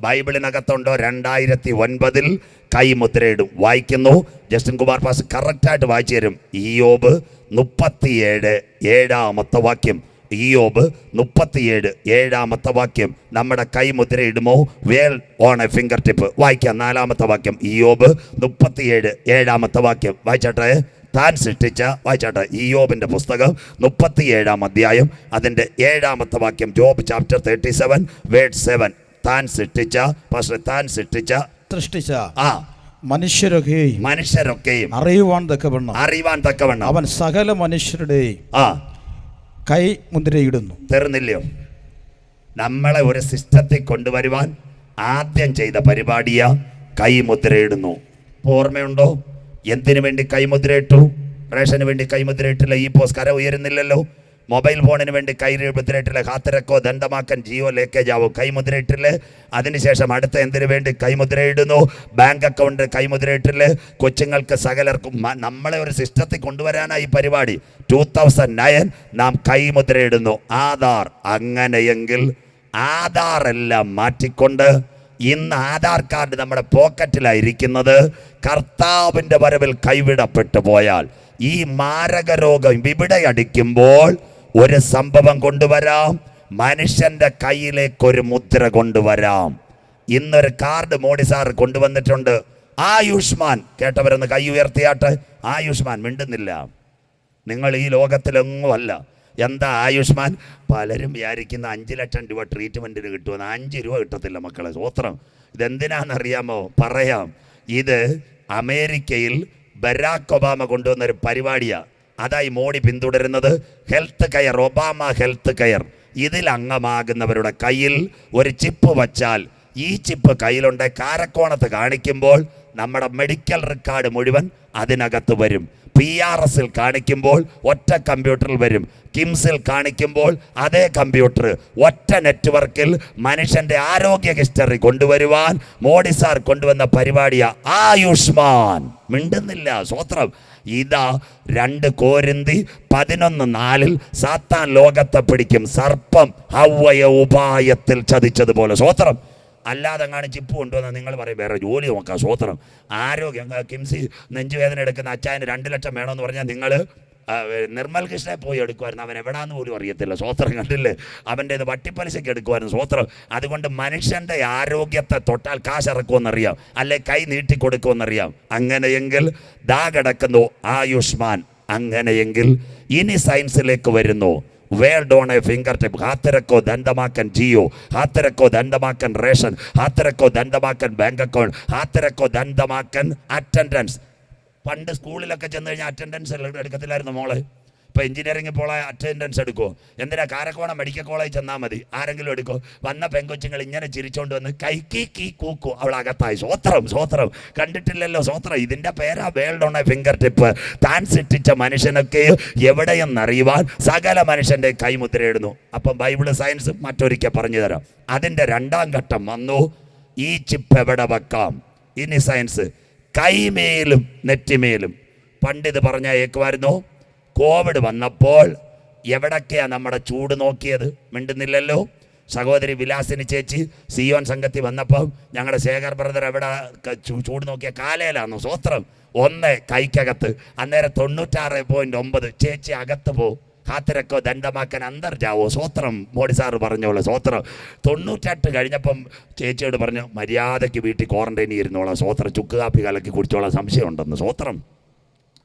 ബൈബിളിനകത്തുണ്ടോ? രണ്ടായിരത്തി ഒൻപതിൽ കൈമുദ്രയിടും വായിക്കുന്നു. ജസ്റ്റിൻ കുമാർ പാസ് കറക്റ്റായിട്ട് വായിച്ചു തരും. ഇയോബ് മുപ്പത്തിയേഴ് ഏഴാമത്തെ വാക്യം. ഇയോബ് മുപ്പത്തിയേഴ് ഏഴാമത്തെ വാക്യം. നമ്മുടെ കൈമുദ്രയിടുമോ well on a finger tip വായിക്കാം. നാലാമത്തെ വാക്യം. ഇയോബ് മുപ്പത്തിയേഴ് ഏഴാമത്തെ വാക്യം. വായിച്ചാട്ടെ? താൻ സൃഷ്ടിച്ച വായിച്ചാട്ടെ? ഇയോബിന്റെ പുസ്തകം മുപ്പത്തിയേഴാം അധ്യായം. അതിന്റെ ഏഴാമത്തെ വാക്യം. Job chapter thirty seven word seven. താൻ സൃഷ്ടിച്ച പക്ഷേ താൻ സൃഷ്ടിച്ച സൃഷ്ടിച്ച ആ. മനുഷ്യരൊക്കെയും മനുഷ്യരൊക്കെയും അറിയുവാൻ തക്കവണ്ണം. അറിയുവാൻ തക്കവണ്ണം. അവൻ സകല മനുഷ്യരുടെയും ആ. കൈ മുദ്രയിടുന്നു തീർന്നില്ലയോ? നമ്മളെ ഒരു സിസ്റ്റത്തിൽ കൊണ്ടുവരുവാൻ ആദ്യം ചെയ്ത പരിപാടിയ കൈമുദ്രയിടുന്നു ഓർമ്മയുണ്ടോ? എന്തിനു വേണ്ടി കൈമുദ്രയിട്ടു റേഷന് വേണ്ടി കൈമുദ്രയിട്ടില്ല ഈ പോസ് കര ഉയരുന്നില്ലല്ലോ. മൊബൈൽ ഫോണിന് വേണ്ടി കൈ മുദ്രയിട്ടില്ല ഹാത്തിരക്കോ ദണ്ഡമാക്കൻ ജിയോ ലേക്കേജ് ആവോ കൈമുദ്രയിട്ടില്ലേ അതിനുശേഷം അടുത്ത എന്തിനു വേണ്ടി കൈമുദ്രയിടുന്നു? Bank account കൈമുദ്രയിട്ടില്ലേ. കൊച്ചുങ്ങൾക്ക് സകലർക്കും നമ്മളെ ഒരു സിസ്റ്റത്തിൽ കൊണ്ടുവരാനായി ഈ പരിപാടി. ടൂ തൗസൻഡ് നയൻ നാം കൈമുദ്രയിടുന്നു. ആധാർ അങ്ങനെയെങ്കിൽ ആധാർ എല്ലാം മാറ്റിക്കൊണ്ട് ഇന്ന് ആധാർ കാർഡ് നമ്മുടെ പോക്കറ്റിലായിരിക്കുന്നത്. കർത്താവിന്റെ വരവിൽ കൈവിടപ്പെട്ടു പോയാൽ ഈ മാരക രോഗം ഇവിടെ അടിക്കുമ്പോൾ ഒരു സംഭവം കൊണ്ടുവരാം. മനുഷ്യന്റെ കയ്യിലേക്ക് ഒരു മുദ്ര കൊണ്ടുവരാം. ഇന്നൊരു കാർഡ് മോഡി സാർ കൊണ്ടുവന്നിട്ടുണ്ട്. ആയുഷ്മാൻ. കേട്ടവരൊന്ന് കൈ ഉയർത്തിയാട്ട്. ആയുഷ്മാൻ മിണ്ടുന്നില്ല. നിങ്ങൾ ഈ ലോകത്തിലൊന്നും അല്ല എന്താ ആയുഷ്മാൻ? പലരും വിചാരിക്കുന്ന അഞ്ച് ലക്ഷം രൂപ ട്രീറ്റ്മെന്റിന് കിട്ടുമെന്ന്. അഞ്ച് രൂപ കിട്ടത്തില്ല മക്കളെ. സ്വത്രം ഇതെന്തിനാണെന്നറിയാമോ? പറയാം. ഇത് അമേരിക്കയിൽ ബരാക് ഒബാമ കൊണ്ടുവന്ന ഒരു പരിപാടിയാണ് അതായി മോഡി പിന്തുടരുന്നത് health care Obama health care. ഇതിൽ അംഗമാകുന്നവരുടെ കയ്യിൽ ഒരു ചിപ്പ് വച്ചാൽ ഈ ചിപ്പ് കയ്യിലുണ്ട് കാരക്കോണത്ത് കാണിക്കുമ്പോൾ നമ്മുടെ മെഡിക്കൽ റെക്കോർഡ് മുഴുവൻ അതിനകത്ത് വരും. പി ആർ എസിൽ കാണിക്കുമ്പോൾ ഒറ്റ കമ്പ്യൂട്ടറിൽ വരും. കിംസിൽ കാണിക്കുമ്പോൾ അതേ കമ്പ്യൂട്ടർ. ഒറ്റ നെറ്റ്വർക്കിൽ മനുഷ്യന്റെ ആരോഗ്യ ഹിസ്റ്ററി കൊണ്ടുവരുവാൻ മോഡി സാർ കൊണ്ടുവന്ന പരിപാടിയാ ആയുഷ്മാൻ. മിണ്ടുന്നില്ല സ്വത്രം. ഇതാ രണ്ട് കോരന്തി പതിനൊന്ന് നാലിൽ സാത്താൻ ലോകത്തെ പിടിക്കും. സർപ്പം ഹവ്വയ ഉപായത്തിൽ ചതിച്ചതുപോലെ. സ്വോത്രം. അല്ലാതെ അങ്ങാണ് ചിപ്പ് കൊണ്ടുവന്നാൽ നിങ്ങൾ പറയും വേറെ ജോലി നോക്കാം സ്വോത്രം. ആരോഗ്യം കിംസി നെഞ്ചുവേദന എടുക്കുന്ന അച്ചായന് രണ്ട് ലക്ഷം വേണമെന്ന് പറഞ്ഞാൽ നിങ്ങൾ നിർമ്മൽ കൃഷ്ണനെ പോയി എടുക്കുമായിരുന്നു അവൻ എവിടാന്ന് പോലും അറിയത്തില്ല. സ്വോത്രം കണ്ടില്ലേ? അവന്റെ വട്ടിപ്പലിശയ്ക്ക് എടുക്കുമായിരുന്നു സ്വോത്രം അതുകൊണ്ട് മനുഷ്യന്റെ ആരോഗ്യത്തെ തൊട്ടാൽ കാശിറക്കുമെന്നറിയാം. അല്ലെ കൈ നീട്ടിക്കൊടുക്കുമെന്നറിയാം. അങ്ങനെയെങ്കിൽ ദാ കിടക്കുന്നു ആയുഷ്മാൻ. അങ്ങനെയെങ്കിൽ ഇനി സയൻസിലേക്ക് വരുന്നു. World on a finger tip ഹാത്തിരക്കോ ദന്തമാക്കൻ ജിയോ. ഹാത്തിരക്കോ ദന്തമാക്കൻ റേഷൻ. ഹാത്തിരക്കോ ദന്തമാക്കൻ ബാങ്ക് അക്കൗണ്ട്. ഹാത്തിരക്കോ ദന്തമാക്കൻ അറ്റൻഡൻസ്. പണ്ട് സ്കൂളിലൊക്കെ ചെന്ന് കഴിഞ്ഞാൽ അറ്റൻഡൻസ് എടുക്കത്തില്ലായിരുന്നു മോൾ. ഇപ്പൊ എഞ്ചിനീയറിംഗ് പോളെ അറ്റൻഡൻസ് എടുക്കുമോ എന്തിനാ കാരക്കോണം മെഡിക്കൽ കോളേജ് ചെന്നാൽ മതി. ആരെങ്കിലും എടുക്കോ. വന്ന പെങ്കൊച്ചുങ്ങൾ ഇങ്ങനെ ചിരിച്ചോണ്ട് വന്ന് കൈക്കി കീ കൂക്കു അവൾ അകത്തായി. സ്വോത്രം സ്വോത്രം കണ്ടിട്ടില്ലല്ലോ സ്വോത്രം ഇതിന്റെ പേരാ world on a finger tip. താൻ സൃഷ്ടിച്ച മനുഷ്യനൊക്കെ എവിടെയെന്നറിയുവാൻ സകല മനുഷ്യന്റെ കൈമുദ്രയിടുന്നു അപ്പം ബൈബിൾ സയൻസ് മറ്റൊരിക്കൽ പറഞ്ഞു തരാം. അതിന്റെ രണ്ടാം ഘട്ടം വന്നു. ഈ ചിപ്പ് എവിടെ വെക്കാം? ഇനി സയൻസ്. കൈമേലും നെറ്റിമേലും. പണ്ടിത് പറഞ്ഞ ഏക്കുമായിരുന്നു കോവിഡ് വന്നപ്പോൾ എവിടൊക്കെയാണ് നമ്മുടെ ചൂട് നോക്കിയത്? മിണ്ടുന്നില്ലല്ലോ. സഹോദരി വിലാസിനി ചേച്ചി സിയോൻ സംഘത്തിൽ വന്നപ്പോൾ ഞങ്ങളുടെ ശേഖർ ബ്രദർ എവിടെ ചൂട് നോക്കിയ കാലയിലാന്നു? സ്വോത്രം. ഒന്ന് കൈക്കകത്ത്. അന്നേരം തൊണ്ണൂറ്റാറ് പോയിന്റ് ഒമ്പത്. ചേച്ചി അകത്ത് പോ. കാത്തിരക്കോ ദണ്ഡമാക്കാൻ അന്തർജാവോ? സ്വോത്രം മോഡി സാറ് പറഞ്ഞോളൂ സ്വോത്രം തൊണ്ണൂറ്റെട്ട് കഴിഞ്ഞപ്പം ചേച്ചിയോട് പറഞ്ഞു മര്യാദയ്ക്ക് വീട്ടിൽ ക്വാറന്റൈനിൽ ഇരുന്നോളാം. സ്വോത്രം ചുക്ക് കാപ്പി കലക്കി കുടിച്ചോളാം. സംശയമുണ്ടെന്ന്. സ്വോത്രം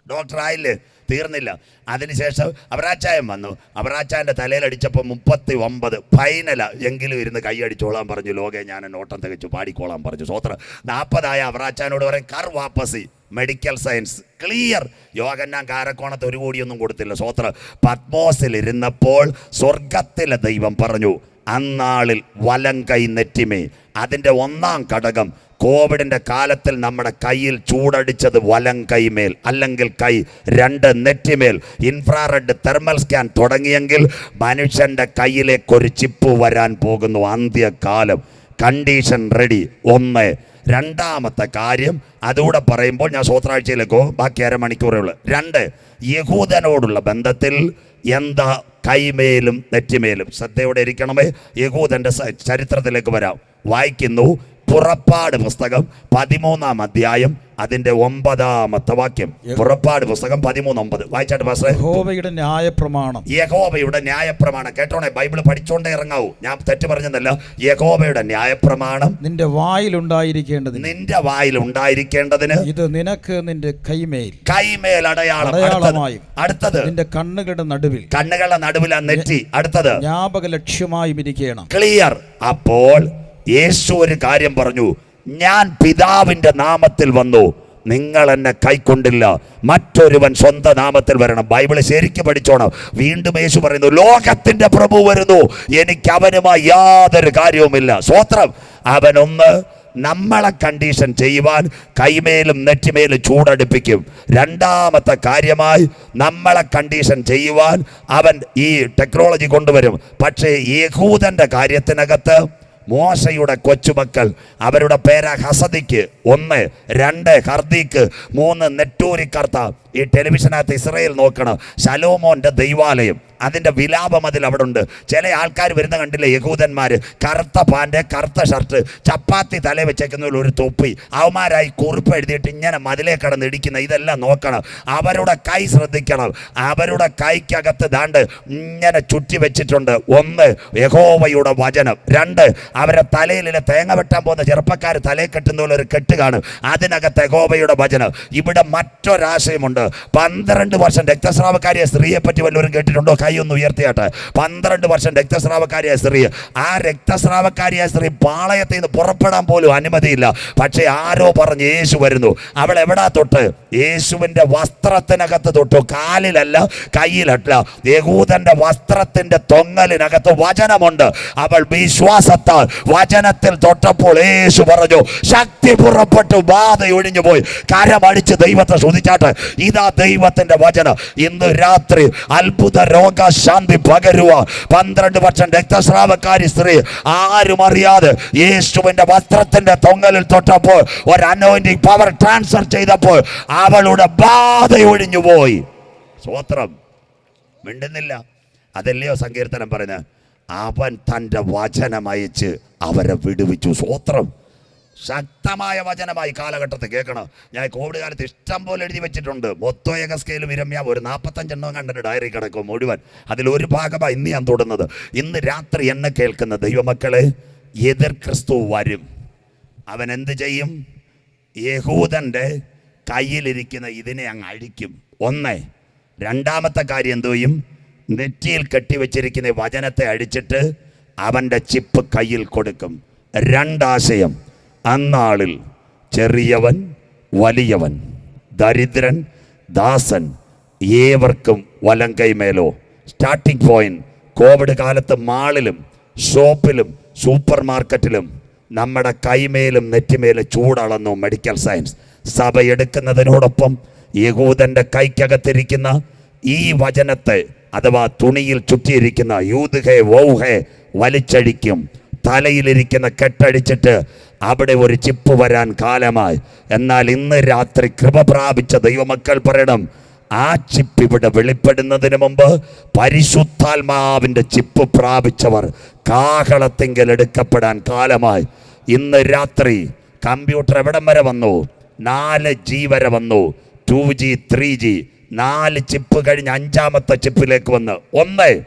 ഡോക്ടറായില്ലേ തീർന്നില്ല. അതിനുശേഷം അവറാച്ചായം വന്നു. അവറാച്ചായന്റെ തലയിലടിച്ചപ്പോൾ മുപ്പത്തി ഒമ്പത് ഫൈനല എങ്കിലും ഇരുന്ന് കൈയടിച്ചോളാൻ പറഞ്ഞു. ലോകെ ഞാൻ നോട്ടം തികച്ചു പാടിക്കോളാൻ പറഞ്ഞു. സ്വോത്രം നാൽപ്പതായ അവറാച്ചാനോട് പറയും ghar wapsi. Medical science clear Yohannan കാരക്കോണത്ത് ഒരു കോടിയൊന്നും കൊടുത്തില്ല. സ്വത്ര. പത്മോസിൽ ഇരുന്നപ്പോൾ സ്വർഗത്തിലെ ദൈവം പറഞ്ഞു അന്നാളിൽ വലം കൈ നെറ്റിമേ. അതിന്റെ ഒന്നാം ഘടകം കോവിഡിന്റെ കാലത്തിൽ നമ്മുടെ കയ്യിൽ ചൂടടിച്ചത് വലം കൈമേൽ അല്ലെങ്കിൽ കൈ രണ്ട് നെറ്റിമേൽ ഇൻഫ്രാറെഡ് തെർമൽ സ്കാൻ തുടങ്ങിയെങ്കിൽ മനുഷ്യന്റെ കയ്യിലേക്കൊരു ചിപ്പ് വരാൻ പോകുന്നു. അന്ത്യകാലം. കണ്ടീഷൻ റെഡി ഒന്ന്. രണ്ടാമത്തെ കാര്യം അതുകൂടെ പറയുമ്പോൾ ഞാൻ സ്വത്രാഴ്ചയിലേക്കോ ബാക്കി അരമണിക്കൂറേ ഉള്ളൂ. രണ്ട്. യഹൂദനോടുള്ള ബന്ധത്തിൽ എന്താ കൈമേലും നെറ്റിമേലും? ശ്രദ്ധയോടെ ഇരിക്കണമേ. യഹൂദന്റെ ചരിത്രത്തിലേക്ക് വരാം. വായിക്കുന്നു. പുറപ്പാട് പുസ്തകം പതിമൂന്നാം അധ്യായം അതിന്റെ ഒമ്പതാമത്തെ വാക്യം. പുറപ്പാട് പുസ്തകം പതിമൂന്ന് ഒമ്പത്. വായിച്ചാട്ട് ന്യായ യഹോവയുടെ ന്യായപ്രമാണം. യഹോവയുടെ ന്യായപ്രമാണം. കേട്ടോണേ ബൈബിൾ പഠിച്ചോണ്ടേ ഇറങ്ങാവൂ. ഞാൻ തെറ്റ് പറഞ്ഞതല്ല. യഹോവയുടെ ന്യായപ്രമാണം. നിന്റെ വായിലുണ്ടായിരിക്കേണ്ടതിന് നിന്റെ വായിൽ ഉണ്ടായിരിക്കേണ്ടതിന് ഇത് നിനക്ക് നിന്റെ കൈമേൽ. കൈമേൽ അടയാളം. അടുത്തത്. അടുത്തത്. നിന്റെ കണ്ണുകളുടെ നടുവിൽ. കണ്ണുകളുടെ നടുവിലാ നെറ്റി. അടുത്തത്. ജ്ഞാപക ലക്ഷ്യമായും ഇരിക്കണം. ക്ലിയർ. അപ്പോൾ യേശു ഒരു കാര്യം പറഞ്ഞു ഞാൻ പിതാവിന്റെ നാമത്തിൽ വന്നു. നിങ്ങൾ എന്നെ കൈക്കൊണ്ടില്ല. മറ്റൊരുവൻ സ്വന്തം നാമത്തിൽ വരണം. ബൈബിൾ ശരിക്കും പഠിച്ചോണം. വീണ്ടും യേശു പറയുന്നു ലോകത്തിന്റെ പ്രഭു വരുന്നു. എനിക്ക് അവനുമായി യാതൊരു കാര്യവുമില്ല. സ്വോത്രം അവനൊന്ന് നമ്മളെ കണ്ടീഷൻ ചെയ്യുവാൻ കൈമേലും നെറ്റിമേലും ചൂടടുപ്പിക്കും. രണ്ടാമത്തെ കാര്യമായി നമ്മളെ കണ്ടീഷൻ ചെയ്യുവാൻ അവൻ ഈ ടെക്നോളജി കൊണ്ടുവരും. പക്ഷേ യഹൂദന്റെ കാര്യത്തിനകത്ത് മോശയുടെ കൊച്ചുമക്കൾ അവരുടെ പേര ഹസദിക്ക് ഒന്ന് രണ്ട് ഹർദിക്ക് മൂന്ന് നെട്ടൂരിക്കർത്ത ഈ ടെലിവിഷനകത്ത് ഇസ്രയേൽ നോക്കണം. ശലോമോന്റെ ദൈവാലയം. അതിന്റെ വിലാപം അതിൽ അവിടെ ഉണ്ട് ചില ആൾക്കാർ വരുന്ന കണ്ടില്ലേ യഹൂദന്മാർ കറുത്ത പാന്റെ കറുത്ത ഷർട്ട് ചപ്പാത്തി തല വെച്ചേക്കുന്ന ഒരു തൊപ്പി. അവന്മാരായി കുറിപ്പ് എഴുതിയിട്ട് ഇങ്ങനെ മതിലേ കടന്ന് ഇടിക്കുന്ന ഇതെല്ലാം നോക്കണം. അവരുടെ കൈ ശ്രദ്ധിക്കണം. അവരുടെ കൈക്കകത്ത് ദാണ്ട് ഇങ്ങനെ ചുറ്റി വെച്ചിട്ടുണ്ട്. ഒന്ന് യഹോവയുടെ വചനം. രണ്ട് അവരെ തലയിലെ തേങ്ങ വെട്ടാൻ പോകുന്ന ചെറുപ്പക്കാർ തലയിൽ കെട്ടുന്ന പോലെ ഒരു കെട്ട് കാണും. അതിനകത്ത് യഹോവയുടെ വചനം. ഇവിടെ മറ്റൊരാശയമുണ്ട്. പന്ത്രണ്ട് വർഷം രക്തസ്രാവക്കാരിയായ സ്ത്രീയെ പറ്റി വല്ലവരും കേട്ടിട്ടുണ്ടോ? കൈ ഒന്ന് ഉയർത്തിയാട്ടെ. പന്ത്രണ്ട് വർഷം രക്തസ്രാവക്കാരിയായ സ്ത്രീ. ആ രക്തസ്രാവക്കാരിയായ സ്ത്രീ പാളയത്തിൽ നിന്ന് പുറപ്പെടാൻ പോലും അനുമതിയില്ല. പക്ഷേ ആരോ പറഞ്ഞ് യേശു വരുന്നു. അവൾ എവിടാ തൊട്ട്? യേശുവിന്റെ വസ്ത്രത്തിനകത്ത് തൊട്ടു. കാലിലല്ല കയ്യിലല്ല. യഹൂദന്റെ വസ്ത്രത്തിന്റെ തൊങ്ങലിനകത്ത് വചനമുണ്ട്. അവൾ വിശ്വാസത്താൽ വചനത്തിൽ തൊട്ടപ്പോൾ യേശു പറഞ്ഞു ശക്തി പുറപ്പെട്ടു ബാധ ഒഴിഞ്ഞു പോയി കരമടിച്ച് ദൈവത്തെ ശ്രദ്ധിച്ചാട്ടെ ഇതാ ദൈവത്തിന്റെ വചനം. ഇന്ന് രാത്രി അത്ഭുത രോഗശാന്തി പകരുക പന്ത്രണ്ട് വർഷം രക്തസ്രാവക്കാരി സ്ത്രീ ആരും അറിയാതെ യേശുവിന്റെ വസ്ത്രത്തിന്റെ തൊങ്ങലിൽ തൊട്ടപ്പോൾ ഒരു അനോയിന്റിങ് പവർ ട്രാൻസ്ഫർ ചെയ്തപ്പോൾ അവളുടെ ബാധ ഒഴിഞ്ഞു പോയി സ്വത്രം മിണ്ടുന്നില്ല. അതല്ലയോ സങ്കീർത്തനം പറഞ്ഞ് അവൻ തന്റെ വചനം അയച്ച് അവരെ വിടുവിച്ചു. സ്വത്രം ശക്തമായ വചനമായി കാലഘട്ടത്തിൽ കേൾക്കണം. ഞാൻ കോവിഡ് കാലത്ത് ഇഷ്ടം പോലെ എഴുതി വെച്ചിട്ടുണ്ട്. മൊത്തോയക സ്കെയിലും ഇരമ്യാവ് ഒരു നാൽപ്പത്തഞ്ചെണ്ണം കണ്ടിട്ട് ഡയറി കിടക്കും മുഴുവൻ. ഒരു ഭാഗമാണ് ഇന്ന് ഞാൻ തൊടുന്നത്. ഇന്ന് രാത്രി എന്നെ കേൾക്കുന്ന ദൈവമക്കളെ എതിർ ക്രിസ്തു വരും. അവൻ എന്ത് ചെയ്യും? യഹൂദന്റെ കയ്യിലിരിക്കുന്ന ഇതിനെ അങ്ങ് അഴിക്കും. ഒന്ന്. രണ്ടാമത്തെ കാര്യം എന്തു ചെയ്യും? നെറ്റിയിൽ കെട്ടിവെച്ചിരിക്കുന്ന വചനത്തെ അഴിച്ചിട്ട് അവന്റെ ചിപ്പ് കയ്യിൽ കൊടുക്കും. രണ്ടാശയം. അന്നാളിൽ ചെറിയവൻ വലിയവൻ ദരിദ്രൻ ദാസൻ ഏവർക്കും വലം കൈമേലോ സ്റ്റാർട്ടിംഗ് പോയിന്റ് കോവിഡ് കാലത്ത് മാളിലും ഷോപ്പിലും സൂപ്പർ മാർക്കറ്റിലും നമ്മുടെ കൈമേലും നെറ്റിമേലും ചൂടളന്നു മെഡിക്കൽ സയൻസ് സഭ എടുക്കുന്നതിനോടൊപ്പം യഹൂദന്റെ കൈക്കകത്തിരിക്കുന്ന ഈ വചനത്തെ അഥവാ തുണിയിൽ ചുറ്റിയിരിക്കുന്ന യൂത് ഹേ വൗ വലിച്ചഴിക്കും. തലയിലിരിക്കുന്ന കെട്ടടിച്ചിട്ട് അവിടെ ഒരു ചിപ്പ് വരാൻ കാലമായി. എന്നാൽ ഇന്ന് രാത്രി കൃപ പ്രാപിച്ച ദൈവമക്കൾ പറയണം ആ ചിപ്പ് ഇവിടെ വെളിപ്പെടുന്നതിന് മുമ്പ് പരിശുദ്ധാത്മാവിന്റെ ചിപ്പ് പ്രാപിച്ചവർ കാഹളത്തിങ്കൽ എടുക്കപ്പെടാൻ കാലമായി. ഇന്ന് രാത്രി കമ്പ്യൂട്ടർ എവിടെ വരെ വന്നു? നാല് ജി വരെ വന്നു. ടു ജി ത്രീ ജി നാല് ചിപ്പ് കഴിഞ്ഞ് അഞ്ചാമത്തെ ചിപ്പിലേക്ക് വന്ന്. ഒന്ന്.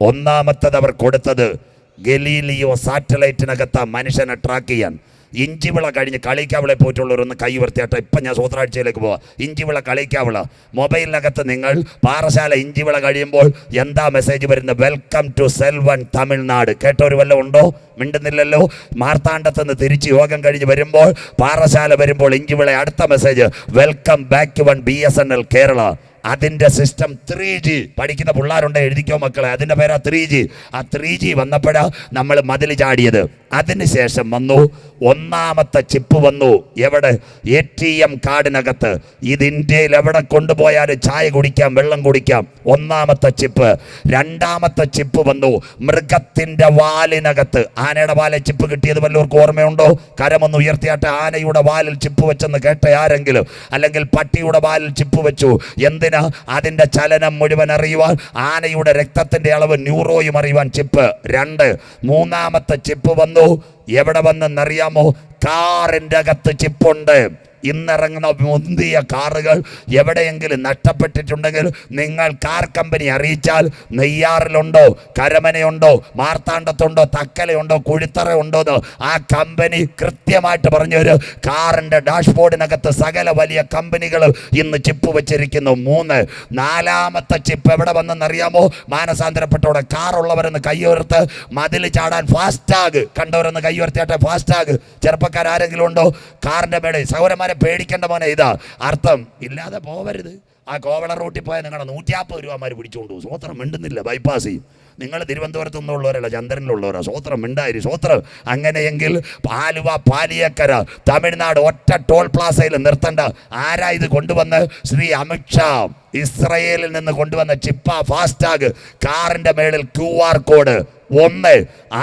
ഒന്നാമത്തത് അവർ കൊടുത്തത് ഗലീലിയോ സാറ്റലൈറ്റിനകത്ത് മനുഷ്യനെ ട്രാക്ക് ചെയ്യാൻ. ഇഞ്ചിവിള കഴിഞ്ഞ് കളിക്കാവിളെ പോയിട്ടുള്ളവരൊന്ന് കൈ ഉയർത്തിയാട്ടെ. ഇപ്പം ഞാൻ സൂത്രാഴ്ചയിലേക്ക് പോവാം. ഇഞ്ചിവിള കളിക്കാവിള. മൊബൈലിനകത്ത് നിങ്ങൾ പാറശാല ഇഞ്ചിവിള കഴിയുമ്പോൾ എന്താ മെസ്സേജ് വരുന്നത്? വെൽക്കം ടു സെൽവൺ തമിഴ്നാട് കേട്ടൊരു വല്ലതും ഉണ്ടോ? മിണ്ടുന്നില്ലല്ലോ? മാർത്താണ്ഡത്ത് നിന്ന് തിരിച്ച് യോഗം കഴിഞ്ഞ് വരുമ്പോൾ പാറശാല വരുമ്പോൾ ഇഞ്ചിവിള അടുത്ത message welcome back one B S N L Kerala അതിന്റെ സിസ്റ്റം ത്രീ ജി പഠിക്കുന്ന പിള്ളേരുണ്ട്? എഴുതിക്കോ മക്കളെ. അതിന്റെ പേരാ ത്രീ ജി ആ ത്രീ ജി വന്നപ്പോഴാ നമ്മൾ മതിൽ ചാടിയത്. അതിനുശേഷം വന്നു ഒന്നാമത്തെ ചിപ്പ് വന്നു. എവിടെ? എ ടി എം കാർഡിനകത്ത്. ഇത് ഇന്ത്യയിൽ എവിടെ കൊണ്ടുപോയാലും ചായ കുടിക്കാം വെള്ളം കുടിക്കാം. ഒന്നാമത്തെ ചിപ്പ് രണ്ടാമത്തെ ചിപ്പ് വന്നു മൃഗത്തിന്റെ വാലിനകത്ത്. ആനയുടെ വാലിൽ ചിപ്പ് കിട്ടിയത് വല്ലവർക്ക് ഓർമ്മയുണ്ടോ? കരമൊന്ന് ഉയർത്തിയാട്ടെ ആനയുടെ വാലിൽ ചിപ്പ് വെച്ചെന്ന് കേട്ട ആരെങ്കിലും? അല്ലെങ്കിൽ പട്ടിയുടെ വാലിൽ ചിപ്പ് വെച്ചു. എന്തിനാ ബ്രെയിന് അതിന്റെ ചലനം മുഴുവൻ അറിയുവാൻ ആനയുടെ രക്തത്തിന്റെ അളവ് ന്യൂറോയും അറിയുവാൻ ചിപ്പ് രണ്ട്. മൂന്നാമത്തെ ചിപ്പ് വന്നു. എവിടെ വന്നെന്നറിയാമോ? കാറിന്റെ അകത്ത് ചിപ്പുണ്ട് ഇന്നിറങ്ങുന്ന മുന്തിയ കാറുകൾ എവിടെയെങ്കിലും നഷ്ടപ്പെട്ടിട്ടുണ്ടെങ്കിൽ നിങ്ങൾ കാർ കമ്പനി അറിയിച്ചാൽ നെയ്യാറിലുണ്ടോ കരമനയുണ്ടോ മാർത്താണ്ഡത്തുണ്ടോ തക്കലയുണ്ടോ കുഴിത്തറ ഉണ്ടോ എന്ന് ആ കമ്പനി കൃത്യമായിട്ട് പറഞ്ഞു ഒരു കാറിന്റെ ഡാഷ്ബോർഡിനകത്ത് സകല വലിയ കമ്പനികൾ ഇന്ന് ചിപ്പ് വെച്ചിരിക്കുന്നു. മൂന്ന് നാലാമത്തെ ചിപ്പ് എവിടെ വന്നെന്നറിയാമോ മാനസാന്തരപ്പെട്ടോടെ കാറുള്ളവരെന്ന് കയ്യുയർത്ത് മതിൽ ചാടാൻ ഫാസ്റ്റാഗ് കണ്ടവരെന്ന് കയ്യുയർത്തിയാട്ടെ ഫാസ്റ്റാഗ് ചെറുപ്പക്കാരെങ്കിലും ഉണ്ടോ? കാറിന്റെ മേടെ സൗരന്മാരെ പേടിക്കേണ്ട മോനെ ഇതാ അർത്ഥം. ഇല്ലാതെ പോവരുത്. ആ കോവള റൂട്ടിൽ പോയാൽ നിങ്ങളുടെ നൂറ്റിയാപ്പത് രൂപമാർ പിടിച്ചുകൊണ്ട് പോകും. സ്വോത്രം മിണ്ടുന്നില്ല ബൈപ്പാസ് ചെയ്യും. നിങ്ങൾ തിരുവനന്തപുരത്തു നിന്നുള്ളവരല്ല ചന്ദ്രനിലുള്ളവരാ. സ്വോത്രം മിണ്ടായിരി. സ്വോത്രം അങ്ങനെയെങ്കിൽ പാലുവ പാലിയക്കര തമിഴ്നാട് ഒറ്റ ടോൾ പ്ലാസയിൽ നിർത്തണ്ട. ആരാ ഇത് കൊണ്ടുവന്ന്? ശ്രീ അമിത്ഷാ ഇസ്രയേലിൽ നിന്ന് കൊണ്ടുവന്ന ചിപ്പ ഫാസ്റ്റാഗ് കാറിന്റെ മേളിൽ ക്യു ആർ കോഡ്. ഒന്ന്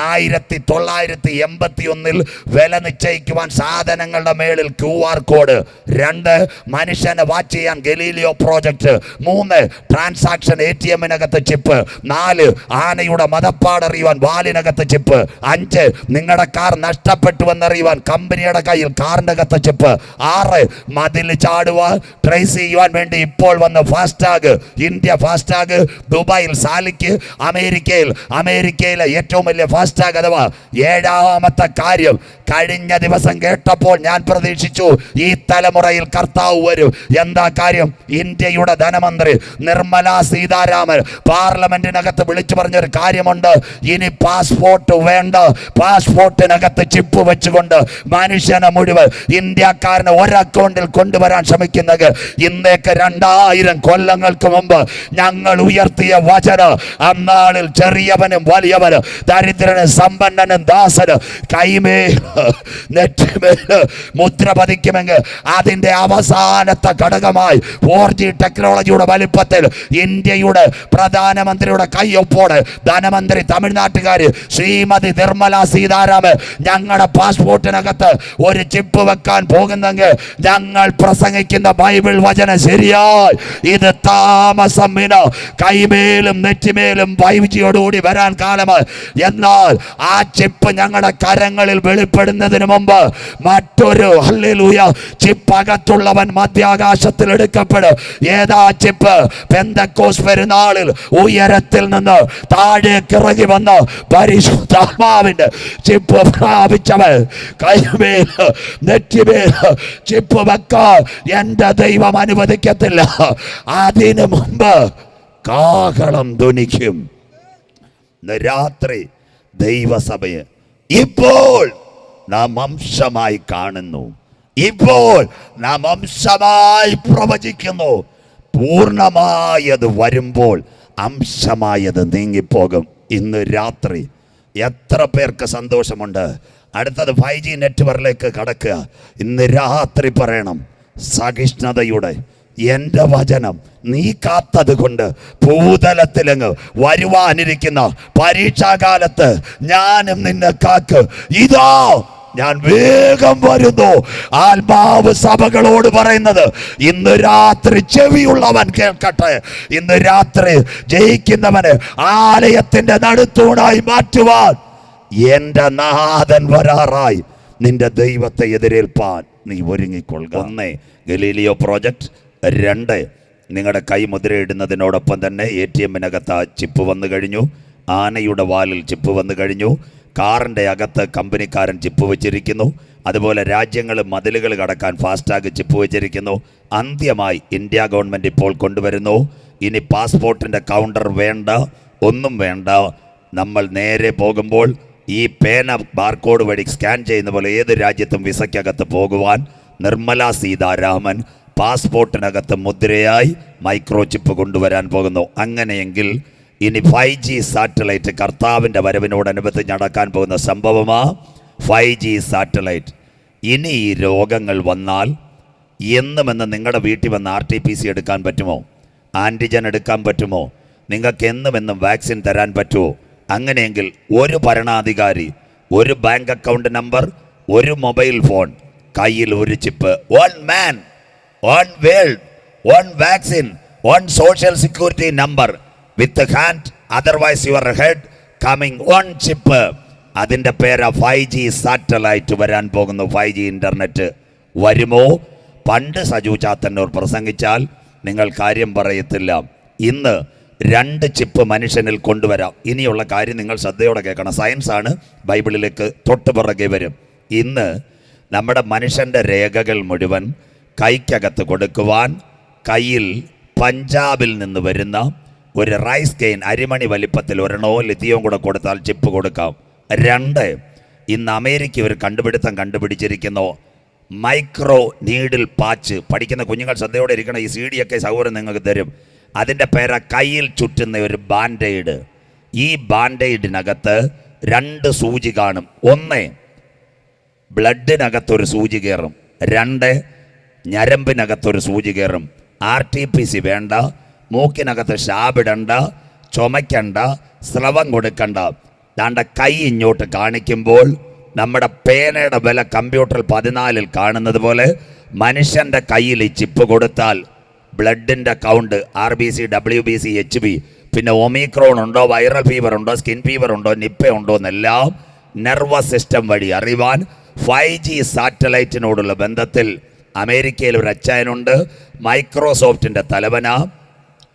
ആയിരത്തി തൊള്ളായിരത്തി എൺപത്തി ഒന്നിൽ വില നിശ്ചയിക്കുവാൻ സാധനങ്ങളുടെ മേളിൽ ക്യു ആർ കോഡ് രണ്ട് മനുഷ്യനെ വാച്ച് ചെയ്യാൻ ഗലീലിയോ പ്രോജക്റ്റ് മൂന്ന് ട്രാൻസാക്ഷൻ എ ടി എമ്മിനകത്ത് ചിപ്പ് നാല് ആനയുടെ മതപ്പാട് അറിയുവാൻ വാലിനകത്ത് ചിപ്പ് അഞ്ച് നിങ്ങളുടെ കാർ നഷ്ടപ്പെട്ടു എന്നറിയുവാൻ കമ്പനിയുടെ കയ്യിൽ കാറിന്റെ അകത്ത് ചിപ്പ് ആറ് മതിൽ ചാടുവാൻ ട്രേസ് ചെയ്യുവാൻ വേണ്ടി ഇപ്പോൾ വന്ന ഫാസ്റ്റാഗ് ഇന്ത്യ ഫാസ്റ്റാഗ് ദുബായിൽ സാലിക്ക് അമേരിക്കയിൽ അമേരിക്കയിലെ ഏറ്റവും വലിയ ഫാസ്റ്റാഗ് അഥവാ ഏഴാമത്തെ കാര്യം. കഴിഞ്ഞ ദിവസം കേട്ടപ്പോൾ ഞാൻ പ്രതീക്ഷിച്ചു ഈ തലമുറയിൽ കർത്താവ് വരും. എന്താ കാര്യം? ഇന്ത്യയുടെ ധനമന്ത്രി നിർമ്മല സീതാരാമൻ പാർലമെന്റിനകത്ത് വിളിച്ചു പറഞ്ഞൊരു കാര്യമുണ്ട്. ഇനി പാസ്പോർട്ട് വേണ്ട. പാസ്പോർട്ടിനകത്ത് ചിപ്പ് വെച്ചുകൊണ്ട് മനുഷ്യനെ മുഴുവൻ ഇന്ത്യക്കാരനെ ഒരു അക്കൗണ്ടിൽ കൊണ്ടുവരാൻ ശ്രമിക്കുന്നത് ഇന്നേക്ക് രണ്ടായിരം കൊല്ലങ്ങൾക്ക് മുമ്പ് ഞങ്ങൾ ഉയർത്തിയ വചന അന്നാളിൽ ചെറിയവനും വലിയവനും ദരിദ്രന് സമ്പന്നനും ദാസന് കൈമേൽ നെറ്റിമേൽ മുദ്ര പതിക്കുമെങ്കിൽ അതിന്റെ അവസാനത്തെ ഘടകമായി ഫോർ ജി ടെക്നോളജിയുടെ വലിപ്പത്തിൽ ഇന്ത്യയുടെ പ്രധാനമന്ത്രിയുടെ കയ്യൊപ്പോടെ ധനമന്ത്രി തമിഴ്നാട്ടുകാർ ശ്രീമതി നിർമ്മല സീതാരാമൻ ഞങ്ങളുടെ പാസ്പോർട്ടിനകത്ത് ഒരു ചിപ്പ് വെക്കാൻ പോകുന്നെങ്കിൽ ഞങ്ങൾ പ്രസംഗിക്കുന്ന ബൈബിൾ വചനം ശരിയായി. ഇത് താമസം കൈമേലും നെറ്റിമേലും വൈവിധ്യോടുകൂടി വരാൻ കാലമായി എന്നാൽ ആ ചിപ്പ് ഞങ്ങളുടെ കരങ്ങളിൽ വെളിപ്പെടുന്നതിന് മുമ്പ് മറ്റൊരു ഹല്ലിലൂയ ചിപ്പ് അകത്തുള്ളവൻ മധ്യാകാശത്തിൽ എടുക്കപ്പെടും. ഏതാ ചിപ്പ്? പെന്തക്കോസ് പെരുന്നാളിൽ ഉയരത്തിൽ നിന്ന് താഴേക്ക് ഇറങ്ങി വന്ന് പരിശുദ്ധാത്മാവിന്റെ ചിപ്പ് പ്രാപിച്ചവൻ കൈമേൽ നെറ്റിമേൽ ചിപ്പ് വെക്കാൻ എന്റെ ദൈവം അനുവദിക്കത്തില്ല. അതിനു മുമ്പ് കാഹളം ധ്വനിക്കും. രാത്രി ദൈവസഭയെ ഇപ്പോൾ നാം അംശമായി കാണുന്നു. ഇപ്പോൾ നാം അംശമായി പ്രവചിക്കുന്നു. പൂർണമായത് വരുമ്പോൾ അംശമായത് നീങ്ങിപ്പോകും. ഇന്ന് രാത്രി എത്ര പേർക്ക് സന്തോഷമുണ്ട്. അടുത്തത് ഫൈവ് ജി നെറ്റ്വർക്കിലേക്ക് കടക്കുക. ഇന്ന് രാത്രി പറയണം. സഹിഷ്ണുതയുടെ എന്റെ വചനം നീ കാത്തത് കൊണ്ട് ഭൂതലത്തിലങ്ങ് വരുവാനിരിക്കുന്ന പരീക്ഷാകാലത്ത് ഞാനും നിന്നെ കാക്ക്. ഇതാ ഞാൻ വേഗം വരുന്നു. ആത്മാവ് സഭകളോട് പറയുന്നത് ഇന്ന് രാത്രി ചെവിയുള്ളവൻ കേൾക്കട്ടെ. ഇന്ന് രാത്രി ജയിക്കുന്നവന് ആലയത്തിന്റെ നടുത്തൂണായി മാറ്റുവാൻ എന്റെ നാഥൻ വരാറായി. നിന്റെ ദൈവത്തെ എതിരേൽപ്പാൻ നീ ഒരുങ്ങിക്കൊള്ളുക. ഒന്നേ ഗലീലിയോ പ്രോജക്റ്റ് രണ്ട്. നിങ്ങളുടെ കൈ മുദ്രയിടുന്നതിനോടൊപ്പം തന്നെ എ ടി എമ്മിനകത്ത് ചിപ്പ് വന്നു കഴിഞ്ഞു. ആനയുടെ വാലിൽ ചിപ്പ് വന്നു കഴിഞ്ഞു. കാറിന്റെ അകത്ത് കമ്പനിക്കാരൻ ചിപ്പ് വെച്ചിരിക്കുന്നു. അതുപോലെ രാജ്യങ്ങൾ മതിലുകൾ കടക്കാൻ ഫാസ്ടാഗ് ചിപ്പ് വെച്ചിരിക്കുന്നു. അന്ത്യമായി ഇന്ത്യ ഗവൺമെന്റ് ഇപ്പോൾ കൊണ്ടുവരുന്നു. ഇനി പാസ്പോർട്ടിന്റെ കൗണ്ടർ വേണ്ട ഒന്നും വേണ്ട. നമ്മൾ നേരെ പോകുമ്പോൾ ഈ പേന ബാർകോഡ് വഴി സ്കാൻ ചെയ്യുന്ന പോലെ ഏത് രാജ്യത്തും വിസയ്ക്കകത്ത് പോകുവാൻ നിർമ്മല സീതാരാമൻ പാസ്പോർട്ടിനകത്ത് മുദ്രയായി മൈക്രോ ചിപ്പ് കൊണ്ടുവരാൻ പോകുന്നു. അങ്ങനെയെങ്കിൽ ഇനി ഫൈവ് ജി സാറ്റലൈറ്റ് കർത്താവിന്റെ വരവിനോടനുബന്ധിച്ച് നടക്കാൻ പോകുന്ന സംഭവമാ? Five G satellite. ഇനി ഈ രോഗങ്ങൾ വന്നാൽ എന്നുമെന്ന് നിങ്ങളുടെ വീട്ടിൽ വന്ന് ആർ ടി പി സി എടുക്കാൻ പറ്റുമോ? ആന്റിജൻ എടുക്കാൻ പറ്റുമോ? നിങ്ങൾക്ക് എന്നുമെന്നും വാക്സിൻ തരാൻ പറ്റുമോ? അങ്ങനെയെങ്കിൽ ഒരു ഭരണാധികാരി ഒരു ബാങ്ക് അക്കൗണ്ട് നമ്പർ ഒരു മൊബൈൽ ഫോൺ കയ്യിൽ ഒരു chip one man one world one vaccine one social security number with hand, otherwise your head coming one chip. അതിന്റെ പേരാ ഫൈവ് ജി സാറ്റലൈറ്റ് വരാൻ പോകുന്നു. ഫൈവ് ജി ഇന്റർനെറ്റ് വരുമോ? പണ്ട് സജു ചാത്തന്നൂർ പ്രസംഗിച്ചാൽ നിങ്ങൾ കാര്യം പറയത്തില്ല. ഇന്ന് രണ്ട് ചിപ്പ് മനുഷ്യനിൽ കൊണ്ടുവരാം. ഇനിയുള്ള കാര്യം നിങ്ങൾ ശ്രദ്ധയോടെ കേൾക്കണം. സയൻസ് ആണ് ബൈബിളിലേക്ക് തൊട്ട് പുറകെ വരും. ഇന്ന് നമ്മുടെ മനുഷ്യന്റെ രേഖകൾ മുഴുവൻ കൈക്കകത്ത് കൊടുക്കുവാൻ കയ്യിൽ പഞ്ചാബിൽ നിന്ന് വരുന്ന ഒരു റൈസ് കെയിൻ അരിമണി വലിപ്പത്തിൽ ഒരെണ്ണവും ലിഥിയവും കൂടെ കൊടുത്താൽ ചിപ്പ് കൊടുക്കാം. രണ്ട് ഇന്ന് അമേരിക്ക ഒരു കണ്ടുപിടുത്തം കണ്ടുപിടിച്ചിരിക്കുന്നു. Micro needle patch. പഠിക്കുന്ന കുഞ്ഞുങ്ങൾ ശ്രദ്ധയോടെ ഇരിക്കണം ഈ സി ഡി ഒക്കെ സൗകര്യം നിങ്ങൾക്ക് തരും. അതിന്റെ പേര കയ്യിൽ ചുറ്റുന്ന ഒരു ബാൻഡേഡ് ഈ ബാൻഡേഡിനകത്ത് രണ്ട് സൂചി കാണും. ഒന്ന് ബ്ലഡിനകത്തൊരു സൂചി കയറും. രണ്ട് ഞരമ്പിനകത്തൊരു സൂചി കയറും. ആർ ടി പി സി വേണ്ട മൂക്കിനകത്ത് ഷാബിടണ്ട ചുമയ്ക്കണ്ട സ്രവം കൊടുക്കണ്ട. താണ്ട കൈ ഇങ്ങോട്ട് കാണിക്കുമ്പോൾ നമ്മുടെ പേനയുടെ വില കമ്പ്യൂട്ടറിൽ പതിനാലിൽ കാണുന്നത് പോലെ മനുഷ്യന്റെ കയ്യിൽ ഈ ചിപ്പ് കൊടുത്താൽ ബ്ലഡിന്റെ count R B C W B C H B പിന്നെ ഒമിക്രോൺ ഉണ്ടോ വൈറൽ ഫീവർ ഉണ്ടോ സ്കിൻ ഫീവർ ഉണ്ടോ നിപ്പ ഉണ്ടോ എന്നെല്ലാം നെർവസ് സിസ്റ്റം വഴി അറിയുവാൻ ഫൈവ് ജി സാറ്റലൈറ്റിനോടുള്ള ബന്ധത്തിൽ അമേരിക്കയിൽ ഒരു അച്ചായനുണ്ട് മൈക്രോസോഫ്റ്റിന്റെ തലവന.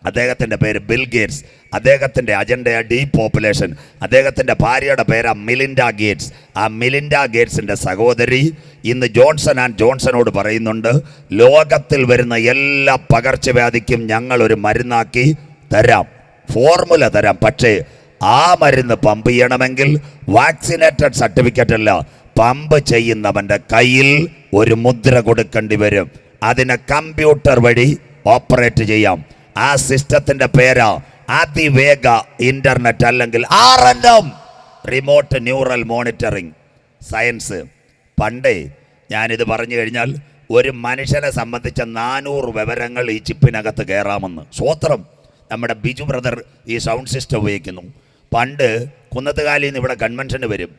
അദ്ദേഹത്തിന്റെ പേര് ബിൽ ഗേറ്റ്സ്. അദ്ദേഹത്തിന്റെ അജണ്ടയാണ് ഡീ പോപ്പുലേഷൻ. അദ്ദേഹത്തിന്റെ ഭാര്യയുടെ പേര് മിലിൻഡ ഗേറ്റ്സ്. ആ മിലിൻഡ ഗേറ്റ്സിന്റെ സഹോദരി ഇന്ന് ജോൺസൺ ആൻഡ് ജോൺസണോട് പറയുന്നുണ്ട് ലോകത്തിൽ വരുന്ന എല്ലാ പകർച്ചവ്യാധിക്കും ഞങ്ങളൊരു മരുന്നാക്കി തരാം. ഫോർമുല തരാം. പക്ഷേ ആ മരുന്ന് പമ്പ് ചെയ്യണമെങ്കിൽ വാക്സിനേറ്റഡ് സർട്ടിഫിക്കറ്റ് അല്ല പമ്പ് ചെയ്യുന്നവന്റെ കയ്യിൽ ഒരു മുദ്ര കൊടുക്കേണ്ടി വരും. അതിനെ കമ്പ്യൂട്ടർ വഴി ഓപ്പറേറ്റ് ചെയ്യാം. ആ സിസ്റ്റത്തിന്റെ പേരാ അതിവേഗ ഇന്റർനെറ്റ് അല്ലെങ്കിൽ R remote neural monitoring science. പണ്ടേ ഞാനിത് പറഞ്ഞു കഴിഞ്ഞാൽ ഒരു മനുഷ്യനെ സംബന്ധിച്ച നാനൂറ് വിവരങ്ങൾ ഈ ചിപ്പിനകത്ത് കയറാമെന്ന്. സ്വോത്രം. നമ്മുടെ ബിജു ബ്രദർ ഈ സൗണ്ട് സിസ്റ്റം ഉപയോഗിക്കുന്നു. പണ്ട് കുന്നത്തുകാലിൽ നിന്ന് ഇവിടെ കൺവെൻഷന് വരും.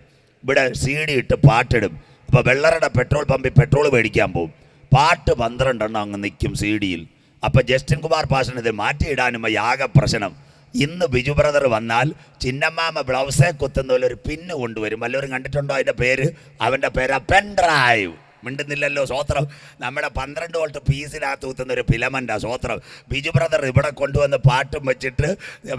ഇവിടെ സി ഡി ഇട്ട് പാട്ടിടും. അപ്പോൾ വെള്ളറുടെ പെട്രോൾ പമ്പിൽ പെട്രോൾ മേടിക്കാൻ പോകും പാട്ട് പന്ത്രണ്ടെണ്ണം അങ്ങ് നിൽക്കും സി ഡിയിൽ. അപ്പം ജസ്റ്റിൻ കുമാർ പാഷന് ഇത് മാറ്റിയിടാനും യാഗ പ്രശ്നം. ഇന്ന് ബിജു ബ്രദർ വന്നാൽ ചിന്നമ്മാമ ബ്ലൗസേ കുത്തുന്ന പോലെ ഒരു പിന്ന് കൊണ്ടുവരും. വല്ലവരും കണ്ടിട്ടുണ്ടോ അതിന്റെ പേര്? അവന്റെ പേരാ പെൻ ഡ്രൈവ്. മിണ്ടുന്നില്ലല്ലോ സ്വോത്രം നമ്മുടെ പന്ത്രണ്ട് വോൾട്ട് പീസിനകത്ത് കുത്തുന്ന ഒരു ഫിലമന്റാ സ്വോത്രം ബിജു ബ്രദർ ഇവിടെ കൊണ്ടുവന്ന് പാട്ടും വെച്ചിട്ട്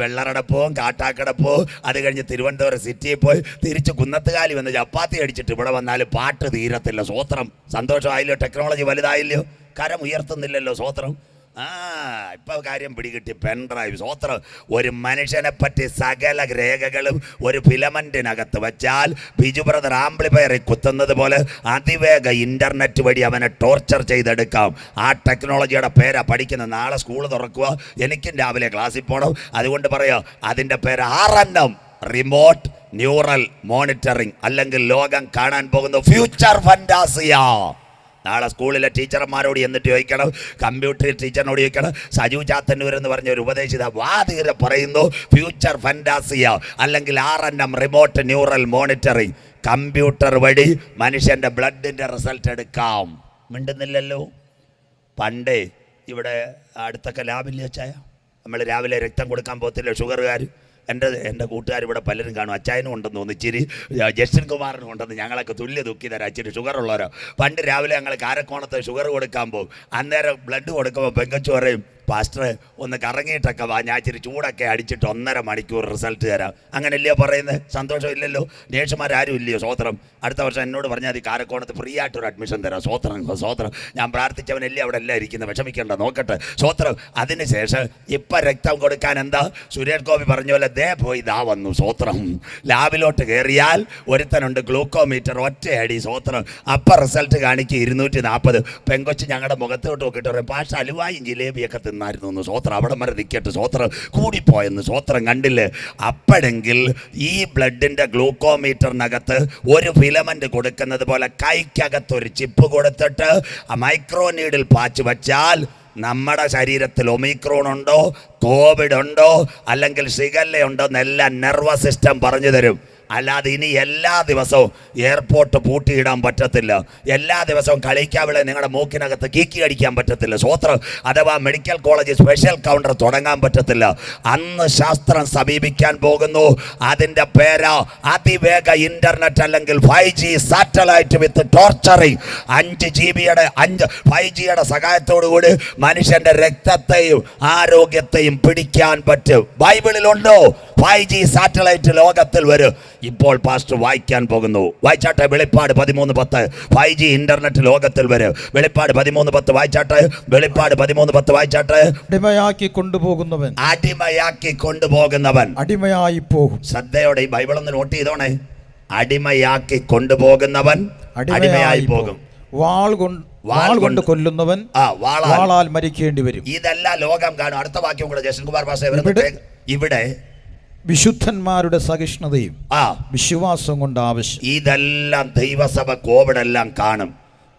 വെള്ളറടപ്പവും കാട്ടാക്കടപ്പവും അത് കഴിഞ്ഞ് തിരുവനന്തപുരം സിറ്റിയിൽ പോയി തിരിച്ച് കുന്നത്തുകാലി വന്ന് ചപ്പാത്തി അടിച്ചിട്ട് ഇവിടെ വന്നാൽ പാട്ട് തീരത്തില്ല സ്വോത്രം സന്തോഷമായില്ലോ? ടെക്നോളജി വലുതായില്ലയോ? കരം ഉയർത്തുന്നില്ലല്ലോ സ്വോത്രം ആ ഇപ്പൊ കാര്യം പിടികിട്ടി പെൻ ഡ്രൈവ് സ്വോത്രം ഒരു മനുഷ്യനെ പറ്റി സകല രേഖകളും ഒരു ഫിലമെന്റിനകത്ത് വെച്ചാൽ ബിജു ബ്രദർ ആംപ്ലിഫയറിൽ കുത്തുന്നത് പോലെ അതിവേഗ ഇന്റർനെറ്റ് വഴി അവനെ ടോർച്ചർ ചെയ്തെടുക്കാം. ആ ടെക്നോളജിയുടെ പേരാ പഠിക്കുന്ന. നാളെ സ്കൂൾ തുറക്കുക. എനിക്കും രാവിലെ ക്ലാസ്സിൽ പോകണം അതുകൊണ്ട് പറയാം അതിന്റെ പേര് ആർ റിമോട്ട് ന്യൂറൽ മോണിറ്ററിംഗ് അല്ലെങ്കിൽ ലോകം കാണാൻ പോകുന്ന ഫ്യൂച്ചർ ഫന്റാസിയ നാളെ സ്കൂളിലെ ടീച്ചർമാരോട് എന്നിട്ട് ചോദിക്കണം കമ്പ്യൂട്ടർ ടീച്ചറിനോട് ചോദിക്കണം സജു ചാത്തന്നൂർ എന്ന് പറഞ്ഞ ഒരു ഉപദേശിത വാതിരെ പറയുന്നു ഫ്യൂച്ചർ ഫന്റാസിയ അല്ലെങ്കിൽ R N M remote neural monitoring computer വഴി മനുഷ്യന്റെ ബ്ലഡിന്റെ റിസൾട്ട് എടുക്കാം. മിണ്ടുന്നില്ലല്ലോ? പണ്ടേ ഇവിടെ അടുത്തൊക്കെ ലാബില്ല ചായ നമ്മൾ രാവിലെ രക്തം കൊടുക്കാൻ പോകത്തില്ല ഷുഗറുകാർ എന്റെ എന്റെ കൂട്ടുകാർ ഇവിടെ പലരും കാണും. അച്ചായനും ഉണ്ടെന്ന് തോന്നുന്നു. ഇച്ചിരി ജസ്റ്റിൻ കുമാറിനും ഉണ്ടെന്ന് ഞങ്ങളൊക്കെ തുല്യ ദുഃഖി തരാം. ഷുഗർ ഉള്ളവരോ. പണ്ട് രാവിലെ ഞങ്ങൾ കാരക്കോണത്ത് ഷുഗർ കൊടുക്കാൻ പോകും. അന്നേരം ബ്ലഡ് കൊടുക്കുമ്പോൾ പെങ്കച്ചു പറയും പാസ്റ്റർ ഒന്ന് കറങ്ങിയിട്ടൊക്കെ വാ. ഞാൻ ഇച്ചിരി ചൂടൊക്കെ അടിച്ചിട്ട് ഒന്നര മണിക്കൂർ റിസൾട്ട് തരാം. അങ്ങനെയല്ലയോ പറയുന്നത് സന്തോഷം ഇല്ലല്ലോ? നേഴ്സുമാരും ഇല്ലയോ സ്വോത്രം അടുത്ത വർഷം എന്നോട് പറഞ്ഞാൽ മതി കാരക്കോണത്ത് ഫ്രീ ആയിട്ടൊരു അഡ്മിഷൻ തരാം. സ്വോത്രം സ്വോത്രം ഞാൻ പ്രാർത്ഥിച്ചവനല്ലേ അവിടെ എല്ലാം ഇരിക്കുന്നത് വിഷമിക്കേണ്ട നോക്കട്ടെ. സ്വോത്രം അതിനുശേഷം ഇപ്പം രക്തം കൊടുക്കാൻ എന്താ? സുരേഷ് ഗോപി പറഞ്ഞ പോലെ ദേ പോയി ദാ വന്നു സ്വോത്രം ലാബിലോട്ട് കയറിയാൽ ഒരുത്തനുണ്ട് ഗ്ലൂക്കോമീറ്റർ ഒറ്റയടി സ്വോത്രം അപ്പം റിസൾട്ട് കാണിക്കുക ഇരുന്നൂറ്റി നാൽപ്പത് പെങ്കൊച്ച് ഞങ്ങളുടെ മുഖത്തോട്ട് നോക്കിയിട്ട് പറയും പാഷ അലുവായും ജിലേബിയൊക്കെ തിന്നായിരുന്നു എന്ന് സ്വോത്രം അവിടെ വരെ നിൽക്കട്ടെ സ്വോത്രം കൂടിപ്പോയെന്ന് സ്വോത്രം കണ്ടില്ലേ? അപ്പോഴെങ്കിൽ ഈ ബ്ലഡിന്റെ ഗ്ലൂക്കോമീറ്ററിനകത്ത് ഒരു ഫിലമെന്റ് കൊടുക്കുന്നത് പോലെ കൈക്കകത്ത് ഒരു ചിപ്പ് കൊടുത്തിട്ട് മൈക്രോ നീഡിൽ പാച്ച് വച്ചാൽ നമ്മുടെ ശരീരത്തിൽ ഒമിക്രോൺ ഉണ്ടോ? കോവിഡ് ഉണ്ടോ? അല്ലെങ്കിൽ ഷിഗല്ല ഉണ്ടോ? എന്നെല്ലാം നെർവസ് സിസ്റ്റം പറഞ്ഞു തരും. അല്ലാതെ ഇനി എല്ലാ ദിവസവും എയർപോർട്ട് പൂട്ടിയിടാൻ പറ്റത്തില്ല. എല്ലാ ദിവസവും കളിക്കാവിളെ നിങ്ങളുടെ മൂക്കിനകത്ത് കീക്കി അടിക്കാൻ പറ്റത്തില്ല. സ്വോത്രം അഥവാ മെഡിക്കൽ കോളേജ് സ്പെഷ്യൽ കൗണ്ടർ തുടങ്ങാൻ പറ്റത്തില്ല. അന്ന് ശാസ്ത്രം സമീപിക്കാൻ പോകുന്നു. അതിന്റെ പേര് അതിവേഗ ഇന്റർനെറ്റ് അല്ലെങ്കിൽ five G satellite with torturing അഞ്ച് ജി ബിയുടെ അഞ്ച് ഫൈവ് ജിയുടെ സഹായത്തോടു കൂടി മനുഷ്യന്റെ രക്തത്തെയും ആരോഗ്യത്തെയും പിടിക്കാൻ പറ്റും. ബൈബിളിലുണ്ടോ? ഫൈവ് ജി സാറ്റലൈറ്റ് ലോകത്തിൽ വരും. ഇപ്പോൾ പാസ്റ്റർ വായിക്കാൻ പോകുന്നു. വായിച്ചാട്ടെ വെളിപ്പാട് പതിമൂന്ന് പത്ത്. ഫൈവ് ജി ഇന്റർനെറ്റ് ലോകത്തിൽ വരും. വെളിപ്പാട് പതിമൂന്ന് പത്ത് വായിച്ചാട്ടെ വെളിപ്പാട് പതിമൂന്ന് പത്ത് വായിച്ചാട്ടെ. അടിമയാക്കി കൊണ്ടുപോകുന്നവൻ. അടിമയാക്കി കൊണ്ടുപോകുന്നവൻ. അടിമയായി പോകും. ശ്രദ്ധയോടെ ഈ ബൈബിൾ ഒന്ന് നോട്ട് ചെയ്തോണേ. അടിമയാക്കി കൊണ്ടുപോകുന്നവൻ അടിമയായി പോകും. വാൾ കൊണ്ട് വാൾ കൊണ്ട് കൊല്ലുന്നവൻ വാളാൽ. മരിക്കേണ്ടി വരും. ഇതെല്ലാം ലോകം കാണും. അടുത്ത വാക്യം കൂടെ ജഷൻ കുമാർ ഇവിടെ വിശുദ്ധന്മാരുടെ സഹിഷ്ണുതയും ആ. വിശ്വാസം കൊണ്ട് ആവശ്യം. ഇതെല്ലാം ദൈവസഭ കോവിഡെല്ലാം കാണും.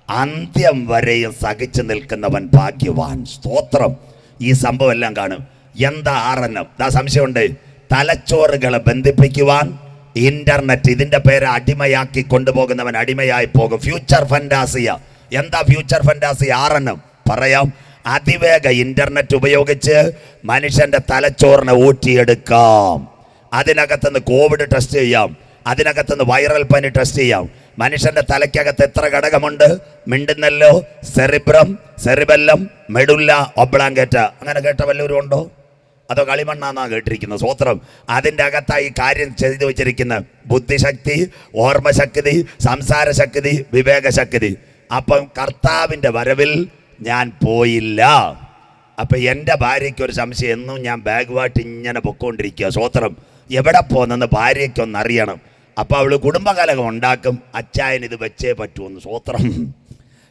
അന്ത്യം വരെയും സഹിച്ചു നിൽക്കുന്നവൻ ഭാഗ്യവാൻ. സ്തോത്രം. ഈ സംഭവം എല്ലാം കാണും. എന്താ ആറെണ്ണം? ദാ സംശയമുണ്ട്. തലച്ചോറുകളെ ബന്ധിപ്പിക്കുവാൻ ഇന്റർനെറ്റ് ഇതിന്റെ പേര് അടിമയാക്കി കൊണ്ടുപോകുന്നവൻ അടിമയായി പോകും. ഫ്യൂച്ചർ ഫന്റാസിയ എന്താ ഫ്യൂച്ചർ ഫന്റാസിയ ആറെണ്ണം. പറയാം. അതിവേഗ ഇന്റർനെറ്റ് ഉപയോഗിച്ച് മനുഷ്യന്റെ തലച്ചോറിനെ ഊറ്റിയെടുക്കാം. അതിനകത്തുനിന്ന് കോവിഡ് ടെസ്റ്റ് ചെയ്യാം. അതിനകത്തുനിന്ന് വൈറൽ പനി ടെസ്റ്റ് ചെയ്യാം. മനുഷ്യന്റെ തലയ്ക്കകത്ത് എത്ര ഘടകമുണ്ട്? മിണ്ടുന്നല്ലോ. സെറിബ്രം സെറിബെല്ലം മെഡുല്ല ഒബ്ലാങ്കേറ്റ അങ്ങനെ കേട്ട വല്ലവരും ഉണ്ടോ? അതോ കളിമണ്ണാന്നാ കേട്ടിരിക്കുന്നത്? സ്വോത്രം. അതിന്റെ അകത്തായി കാര്യം ചെയ്തു വെച്ചിരിക്കുന്ന ബുദ്ധിശക്തി ഓർമ്മശക്തി സംസാരശക്തി വിവേകശക്തി. അപ്പം കർത്താവിന്റെ വരവിൽ ഞാൻ പോയില്ല. അപ്പൊ എന്റെ ഭാര്യയ്ക്ക് ഒരു സംശയം എന്നും ഞാൻ ബാഗുമായിട്ട് ഇങ്ങനെ പൊക്കോണ്ടിരിക്കുക. സ്വോത്രം എവിടെ പോന്നെന്ന് ഭാര്യയ്ക്കൊന്ന് അറിയണം. അപ്പൊ അവൾ കുടുംബകലകം ഉണ്ടാക്കും അച്ചായൻ ഇത് വെച്ചേ പറ്റുമെന്ന് സ്വോത്രം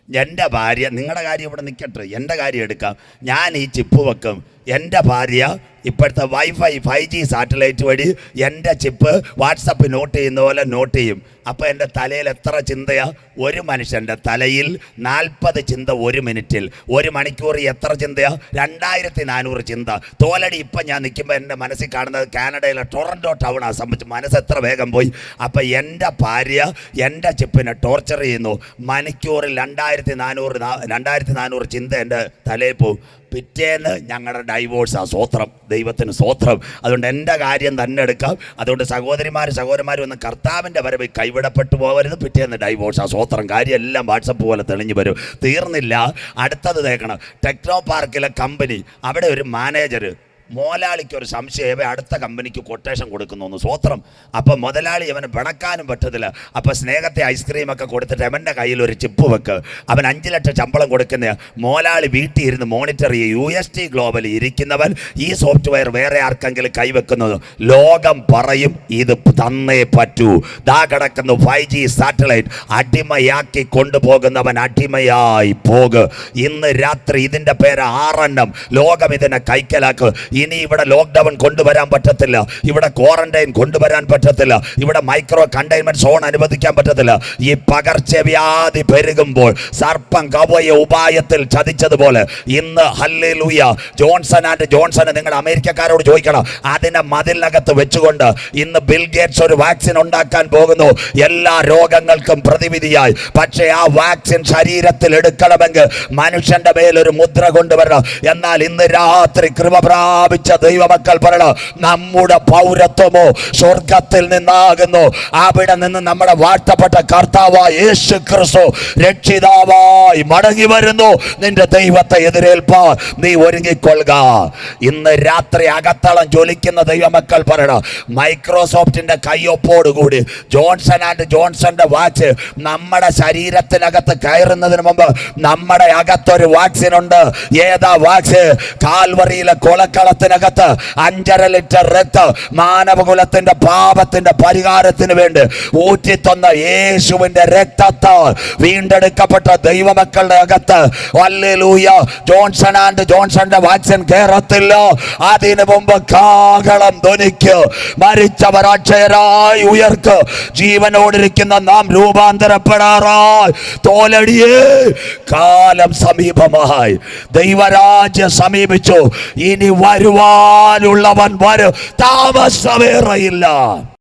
എന്റെ ഭാര്യ നിങ്ങളുടെ കാര്യം ഇവിടെ നിൽക്കട്ടെ എന്റെ കാര്യം എടുക്കാം. ഞാൻ ഈ ചിപ്പ് വെക്കും എന്റെ ഭാര്യ ഇപ്പോഴത്തെ വൈഫൈ ഫൈവ് ജി സാറ്റലൈറ്റ് വഴി എന്റെ ചിപ്പ് വാട്സപ്പ് നോട്ട് ചെയ്യുന്ന പോലെ നോട്ട് ചെയ്യും. അപ്പോൾ എന്റെ തലയിൽ എത്ര ചിന്തയാ? ഒരു മനുഷ്യന്റെ തലയിൽ നാൽപ്പത് ചിന്ത ഒരു മിനിറ്റിൽ. ഒരു മണിക്കൂർ എത്ര ചിന്തയാ? രണ്ടായിരത്തി നാനൂറ് ചിന്ത. തോലടി ഇപ്പം ഞാൻ നിൽക്കുമ്പോൾ എന്റെ മനസ്സിൽ കാണുന്നത് കാനഡയിലെ ടൊറന്റോ ടൗണാ സംബന്ധിച്ച് മനസ്സ് എത്ര വേഗം പോയി. അപ്പം എന്റെ ഭാര്യ എന്റെ ചിപ്പിനെ ടോർച്ചർ ചെയ്യുന്നു. മണിക്കൂറിൽ രണ്ടായിരത്തി നാനൂറ് രണ്ടായിരത്തി നാനൂറ് ചിന്ത എന്റെ തലയിൽ പോകും. പിറ്റേന്ന് ഞങ്ങളുടെ ഡൈവോഴ്സാ സ്വോത്രം ദൈവത്തിന് സ്വോത്രം. അതുകൊണ്ട് എന്റെ കാര്യം തന്നെ എടുക്കാം. അതുകൊണ്ട് സഹോദരിമാർ സഹോദരന്മാരും ഒന്ന് കർത്താവിന്റെ വരവ് കൈവിടപ്പെട്ടു പോകരുത് പിറ്റേന്ന് ഡൈവോഴ്സാ സ്വോത്രം. കാര്യം എല്ലാം വാട്സപ്പ് പോലെ തെളിഞ്ഞു വരും. തീർന്നില്ല. അടുത്തത് തേക്കണം. ടെക്നോ പാർക്കിലെ കമ്പനി അവിടെ ഒരു മാനേജർ മോലാളിക്ക് ഒരു സംശയം അടുത്ത കമ്പനിക്ക് കൊട്ടേഷൻ കൊടുക്കുന്നു എന്ന് സ്വോത്രം. അപ്പം മുതലാളി അവന് പിണക്കാനും പറ്റത്തില്ല. അപ്പം സ്നേഹത്തെ ഐസ്ക്രീം ഒക്കെ കൊടുത്തിട്ട് അവന്റെ കയ്യിൽ ഒരു ചിപ്പ് വെക്ക്. അവൻ അഞ്ച് ലക്ഷം ശമ്പളം കൊടുക്കുന്ന മോലാളി വീട്ടിൽ ഇരുന്ന് മോണിറ്റർ ചെയ്യും. യു എസ് ടി ഗ്ലോബൽ ഇരിക്കുന്നവൻ ഈ സോഫ്റ്റ്വെയർ വേറെ ആർക്കെങ്കിലും കൈവെക്കുന്നത്? ലോകം പറയും ഇത് തന്നേ പറ്റൂ. ദാ കിടക്കുന്നു ഫൈവ് ജി സാറ്റലൈറ്റ് അടിമയാക്കി കൊണ്ടുപോകുന്നവൻ അടിമയായി പോക്. ഇന്ന് രാത്രി ഇതിന്റെ പേര് ആറെണ്ണം. ലോകം ഇതിനെ കൈക്കലാക്ക്. ഇനി ഇവിടെ ലോക്ക്ഡൗൺ കൊണ്ടുവരാൻ പറ്റത്തില്ല. ഇവിടെ ക്വാറന്റൈൻ കൊണ്ടുവരാൻ പറ്റത്തില്ല. ഇവിടെ മൈക്രോ കണ്ടെയ്ൻമെന്റ് സോൺ അനുവദിക്കാൻ പറ്റത്തില്ല. ഈ പകർച്ചവ്യാധി പെരുകുമ്പോൾ സർപ്പം കവയ ഉപായത്തിൽ ചതിച്ചതുപോലെ ഇന്ന് ഹല്ലേലൂയ ജോൺസൺ ആൻഡ് ജോൺസൺ നിങ്ങൾ അമേരിക്കക്കാരോട് ചോദിക്കണം. അതിനെ മതിലിനകത്ത് വെച്ചുകൊണ്ട് ഇന്ന് ബിൽ ഗേറ്റ്സ് ഒരു വാക്സിൻ ഉണ്ടാക്കാൻ പോകുന്നു. എല്ലാ രോഗങ്ങൾക്കും പ്രതിവിധിയായി. പക്ഷേ ആ വാക്സിൻ ശരീരത്തിൽ എടുക്കണമെങ്കിൽ മനുഷ്യന്റെ മേലൊരു മുദ്ര കൊണ്ടുവരണം. എന്നാൽ ഇന്ന് രാത്രി കൃപ പ്രാപിച്ച ദൈവമക്കൾ പറയണം? നമ്മുടെ പൗരത്വമോ സ്വർഗത്തിൽ നിന്നാകുന്നു. അവിടെ നിന്ന് നമ്മുടെ വാഴ്ത്തപ്പെട്ട കർത്താവായ യേശു ക്രിസ്തു രക്ഷിതാവായി മടങ്ങി വരുന്നു. നിന്റെ ദൈവത്തെ എതിരേൽപ്പാ. നീ ഒരുങ്ങിക്കൊള്ളുക. ഇന്ന് രാത്രി അകത്തളം ജ്വലിക്കുന്ന ദൈവമക്കൾ പറയണം? മൈക്രോസോഫ്റ്റിന്റെ കയ്യൊപ്പോടുകൂടി ജോൺസൺ ആൻഡ് ജോൺസന്റെ വാച്ച് നമ്മുടെ ശരീരത്തിനകത്ത് കയറുന്നതിന് മുമ്പ് നമ്മുടെ അകത്തൊരു വാക്സിൻ ഉണ്ട് ഏതാ വാക്സ്? കാൽവറിയിലെ കൊളക്കളത്തിനകത്ത് അഞ്ചര ലിറ്റർ രക്തം മാനവകുലത്തിന്റെ പാപത്തിന്റെ പരിഹാരത്തിന് വേണ്ടി ഊറ്റിത്തന്ന യേശുവിന്റെ രക്തത്താൽ വീണ്ടെടുക്കപ്പെട്ട ദൈവമക്കളുടെ അകത്ത്. വല്ലൂയ ജോൺസൺ ആൻഡ് ജോൺസന്റെ വാക്സിൻ കയറത്തില്ല അതിനു മുമ്പ് കാകളം ധ്വനിക്ക്. മരിച്ചവർ അക്ഷയരായി ഉയർക്ക്. ജീവനോടിരിക്കുന്ന നാം രൂപാന്തരപ്പെടാറായി. തോലടിയേ. കാലം സമീപമായി. ദൈവരാജ്യം സമീപിച്ചു. ഇനി വരുവാനുള്ളവൻ വരും. താമസമേറയില്ല.